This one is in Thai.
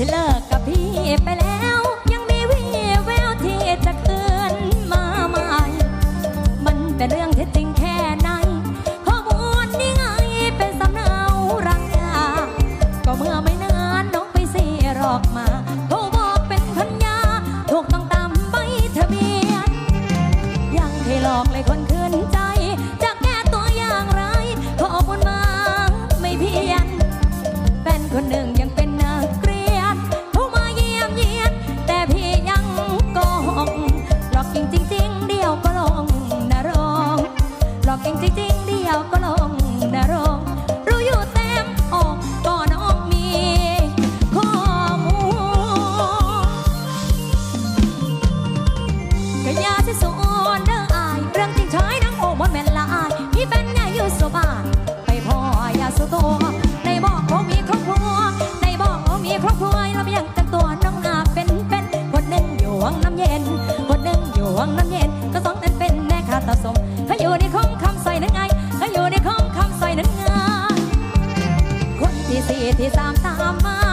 ที่เลิกกับพี่ไปแล้ว ยังมีวีแววที่จะคืนมาใหม่ มันเป็นเรื่องที่จริงแค่ไหนข้อมูลนี่ไงเป็นสำเนารังยาก็เมื่อไม่นานน้องไปสียรอกมาโทรบอกเป็นพันยาถูกต้องตามใบทะเบียนยังเคยหลอกเลยคนคืนใจ จริงเดียวก็ลงนรกรู้อยู่เต็มอกก่อน้องมีข้อมูลกระยาที่ส่ง ที่สี่ที่สามตามมา